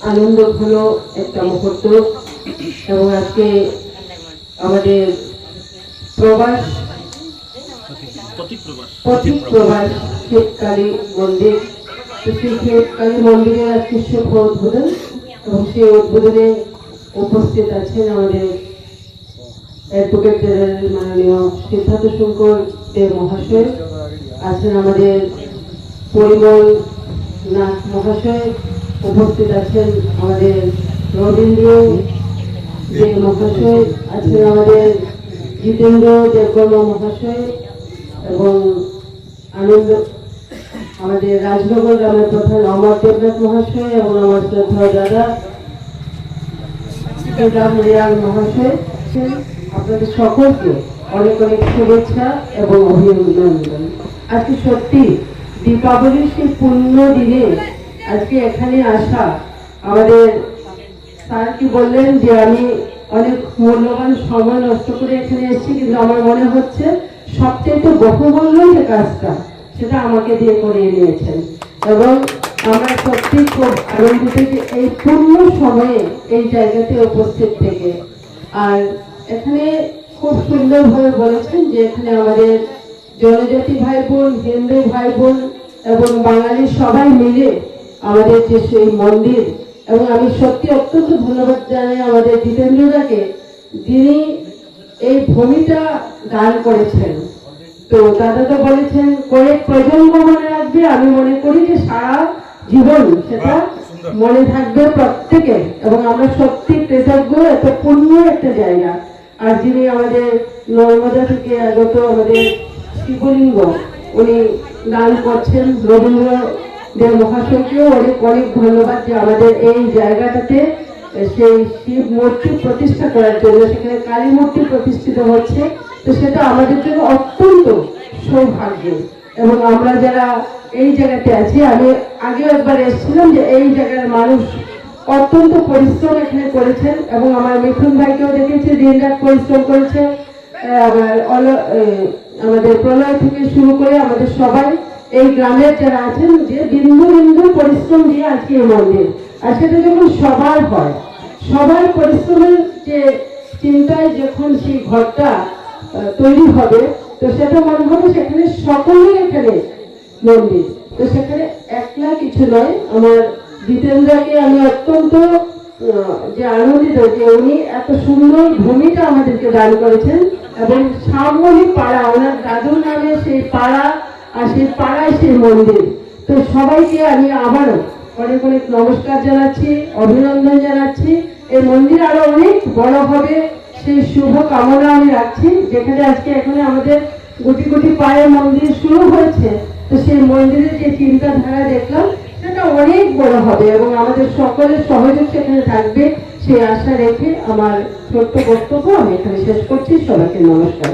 আনন্দ ঘন একটা মুহূর্ত। এবং আজকে আমাদের প্রবাস পথিক প্রবাস শ্বেতকালী মন্দির। তো সেই শ্বেতকালী মন্দিরের আজকে শুভ উদ্বোধন এবং সেই উদ্বোধনে উপস্থিত আছেন আমাদের অ্যাডভোকেট জেনারেল মাননীয় সিদ্ধার্থ শঙ্কর দেব মহাশয় আছেন আমাদের পরিমল নাথ মহাশয় উপস্থিত আছেন আমাদের রবীন্দ্র দেব মহাশয়, আছেন আমাদের জিতেন্দ্র দেববর্মা মহাশয় এবং আনন্দ, আমাদের রাজনগর গ্রামের প্রধান অমর দেবনাথ মহাশয় এবং আমার শ্রদ্ধা দাদা রাম রিয়াল মহাশয়, আপনাদের সকলকে অনেক অনেক শুভেচ্ছা এবং অভিনন্দন। আজকে সত্যি দীপাবলির সেই পূর্ণ দিনে আজকে এখানে আসা আমাদের স্যার কি বললেন যে আমি অনেক মূল্যবান সময় নষ্ট করে এখানে এসেছি, কিন্তু আমার মনে হচ্ছে সবচেয়ে তো বহুমূল্য যে কাজটা, সেটা আমাকে দিয়ে করিয়ে নিয়েছেন। এবং আমরা সত্যি খুব আনন্দিত যে এই পূর্ণ সময়ে এই জায়গাতে উপস্থিত থেকে। আর এখানে খুব সুন্দরভাবে বলেছেন যে এখানে আমাদের জনজাতি ভাই বোন, হিন্দু ভাই বোন এবং বাঙালি সবাই মিলে আমাদের যে সেই মন্দির এবং আমি সত্যি অত্যন্ত ধন্যবাদ জানাই আমাদের জিতেন্দ্রদাকে যিনি এই ভূমিটা দান করেছেন। তো দাদা তো বলেছেন কয়েক প্রজন্ম মনে রাখবে আমি মনে করি যে সারা জীবন সেটা মনে থাকবে প্রত্যেকে এবং আমরা সত্যি কৃতজ্ঞ এত পূর্ণ একটা জায়গা। আর যিনি আমাদের নর্মদা থেকে আগত আমাদের শিবলিঙ্গ উনি দান করছেন রবীন্দ্র দেব মহাশয়কেও অনেক অনেক ধন্যবাদ যে আমাদের এই জায়গাটাতে সেই শিব মূর্তি প্রতিষ্ঠা করার জন্য, সেখানে কালী মূর্তি প্রতিষ্ঠিত হচ্ছে। তো সেটা আমাদের জন্য অত্যন্ত সৌভাগ্য। এবং আমরা যারা এই জায়গাতে আছি, আমি আগেও একবার এসেছিলাম যে এই জায়গার মানুষ অত্যন্ত পরিশ্রম এখানে করেছেন। এবং আমার মিথুন ভাইকেও দেখেছি দিন রাত পরিশ্রম করেছে। আবার আমাদের প্রলয় থেকে শুরু করে আমাদের সবাই এই গ্রামের যারা আছেন যে বিন্দু বিন্দু পরিশ্রম দিয়ে আজকে এই মন্দির। আর সেটা যখন সবার হয়। সবার পরিশ্রমের যে চিন্তায় যখন সেই ঘরটা তৈরি হবে, তো সেটা মনে হবে সেখানে সকলেই এখানে মন্দির। তো সেখানে একলা কিছু নয়, আমার জিতেন্দ্রকে আমি অত্যন্ত যে আনন্দিত যে উনি এত সুন্দর ভূমিটা আমাদেরকে দান করেছেন এবং সামনে পাড়া, ওনার দাদুর নামে সেই পাড়া আর সেই পাড়ায় সেই মন্দির। তো সবাইকে আমি আবারও অনেক অনেক নমস্কার জানাচ্ছি, অভিনন্দন জানাচ্ছি। এই মন্দির আরও অনেক বড় হবে সেই শুভ কামনা আমি রাখছি। যেখানে আজকে এখানে আমাদের গুটি গুটি পায়ে মন্দির শুরু হয়েছে, তো সেই মন্দিরের যে চিন্তাধারা দেখলাম, সেটা অনেক বড় হবে এবং আমাদের সকলের সহযোগ সেখানে থাকবে। সেই আশা রেখে আমার ছোট্ট বক্তব্য আমি এখানে শেষ করছি। সবাইকে নমস্কার।